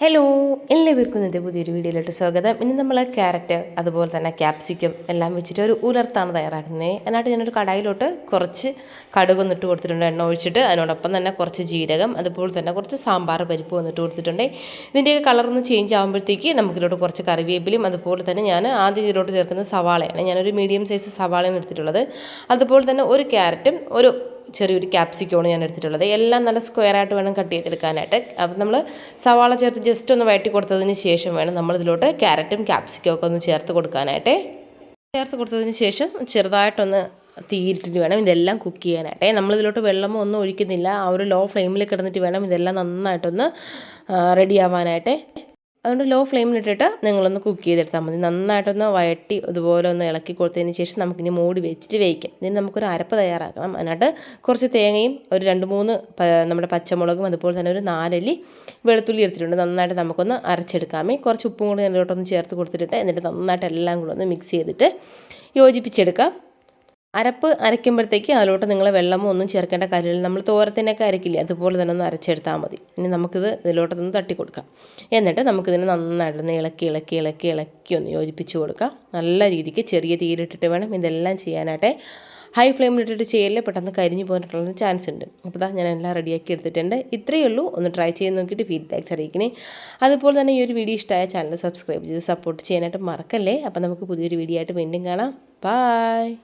Hello എല്ലാവർക്കും ഇന്നത്തെ പുതിയൊരു വീഡിയോയിലോട്ട് സ്വാഗതം. ഇനി നമ്മൾ ക്യാരറ്റ് അതുപോലെ തന്നെ ക്യാപ്സിക്കം എല്ലാം വെച്ചിട്ട് ഒരു ഉലർത്താണ് തയ്യാറാക്കുന്നത് അതിനായിട്ട് ഞാനൊരു കടായിലോട്ട് കുറച്ച് കടുക് ഒന്നിട്ട് കൊടുത്തിട്ടുണ്ട് എണ്ണ ഒഴിച്ചിട്ട്. അതിനോടൊപ്പം തന്നെ കുറച്ച് ജീരകം അതുപോലെ തന്നെ കുറച്ച് സാമ്പാർ പരിപ്പ് വന്നിട്ട് കൊടുത്തിട്ടുണ്ട്. ഇതിന്റെയൊക്കെ കളറൊന്ന് ചേഞ്ച് ആകുമ്പോഴത്തേക്ക് നമുക്കിതിലോട്ട് കുറച്ച് കറിവേപ്പിലും അതുപോലെ തന്നെ ഞാൻ ആദ്യം ഇതിലോട്ട് ചേർക്കുന്നത് സവാളയാണ്. ഞാനൊരു മീഡിയം സൈസ് സവാളയാണ് എടുത്തിട്ടുള്ളത്. അതുപോലെ തന്നെ ഒരു ക്യാരറ്റും ഒരു ചെറിയൊരു ക്യാപ്സിക്കോണ് ഞാൻ എടുത്തിട്ടുള്ളത്. എല്ലാം നല്ല സ്ക്വയർ ആയിട്ട് വേണം കട്ട് ചെയ്തെടുക്കാനായിട്ട്. അപ്പം നമ്മൾ സവാള ചേർത്ത് ജസ്റ്റ് ഒന്ന് വഴറ്റി കൊടുത്തതിന് ശേഷം വേണം നമ്മൾ ഇതിലോട്ട് ക്യാരറ്റും ക്യാപ്സിക്കോ ഒക്കെ ഒന്ന് ചേർത്ത് കൊടുക്കാനായിട്ട്. ചേർത്ത് കൊടുത്തതിന് ശേഷം ചെറുതായിട്ടൊന്ന് തീയിട്ടിട്ട് വേണം ഇതെല്ലാം കുക്ക് ചെയ്യാനായിട്ട്. നമ്മളിതിലോട്ട് വെള്ളമോ ഒന്നും ഒഴിക്കുന്നില്ല. ആ ഒരു ലോ ഫ്ലെയിമിൽ കിടന്നിട്ട് വേണം ഇതെല്ലാം നന്നായിട്ടൊന്ന് റെഡി ആവാനായിട്ട്. അതുകൊണ്ട് ലോ ഫ്ലെയിമിലിട്ടിട്ട് നിങ്ങളൊന്ന് കുക്ക് ചെയ്തെടുത്താൽ മതി. നന്നായിട്ടൊന്ന് വഴട്ടി അതുപോലെ ഒന്ന് ഇളക്കി കൊടുത്തതിന് ശേഷം നമുക്കിനി മൂടി വെച്ചിട്ട് വേവിക്കാം. ഇതിന് നമുക്കൊരു അരപ്പ് തയ്യാറാക്കണം. അതിനായിട്ട് കുറച്ച് തേങ്ങയും ഒരു രണ്ട് മൂന്ന് നമ്മുടെ പച്ചമുളകും അതുപോലെ തന്നെ ഒരു നാലല്ലി വെളുത്തുള്ളി എടുത്തിട്ടുണ്ട്. നന്നായിട്ട് നമുക്കൊന്ന് അരച്ചെടുക്കാമേ കുറച്ച് ഉപ്പും കൂടി അതിലോട്ടൊന്ന് ചേർത്ത് കൊടുത്തിട്ട് എന്നിട്ട് നന്നായിട്ട് എല്ലാം കൂടെ ഒന്ന് മിക്സ് ചെയ്തിട്ട് യോജിപ്പിച്ചെടുക്കാം. അരപ്പ് അരയ്ക്കുമ്പോഴത്തേക്ക് അതിലോട്ട് നിങ്ങൾ വെള്ളമോ ഒന്നും ചേർക്കേണ്ട കാര്യമില്ല. നമ്മൾ തോരത്തിനൊക്കെ അരക്കില്ലേ അതുപോലെ തന്നെ ഒന്ന് അരച്ചെടുത്താൽ മതി. ഇനി നമുക്കിത് ഇതിലോട്ടൊന്ന് തട്ടി കൊടുക്കാം എന്നിട്ട് നമുക്കിതിനെ നന്നായിട്ടൊന്ന് ഇളക്കി ഇളക്കി ഇളക്കി ഇളക്കി ഒന്ന് യോജിപ്പിച്ച് കൊടുക്കാം. നല്ല രീതിക്ക് ചെറിയ തീയിലിട്ടിട്ട് വേണം ഇതെല്ലാം ചെയ്യാനായിട്ട്. ഹൈ ഫ്ലെയിമിലിട്ടിട്ട് ചെയ്യല്ലേ പെട്ടെന്ന് കരിഞ്ഞു പോകാനായിട്ടുള്ള ചാൻസ് ഉണ്ട്. അപ്പോൾ ഇതാ ഞാൻ എല്ലാം റെഡിയാക്കി എടുത്തിട്ടുണ്ട്. ഇത്രയേ ഉള്ളൂ. ഒന്ന് ട്രൈ ചെയ്ത് നോക്കിയിട്ട് ഫീഡ്ബാക്ക്സ് അറിയിക്കണേ. അതുപോലെ തന്നെ ഈ ഒരു വീഡിയോ ഇഷ്ടമായ ചാനൽ സബ്സ്ക്രൈബ് ചെയ്ത് സപ്പോർട്ട് ചെയ്യാനായിട്ട് മറക്കല്ലേ? അപ്പോൾ നമുക്ക് പുതിയൊരു വീഡിയോ ആയിട്ട് വീണ്ടും കാണാം. ബായ്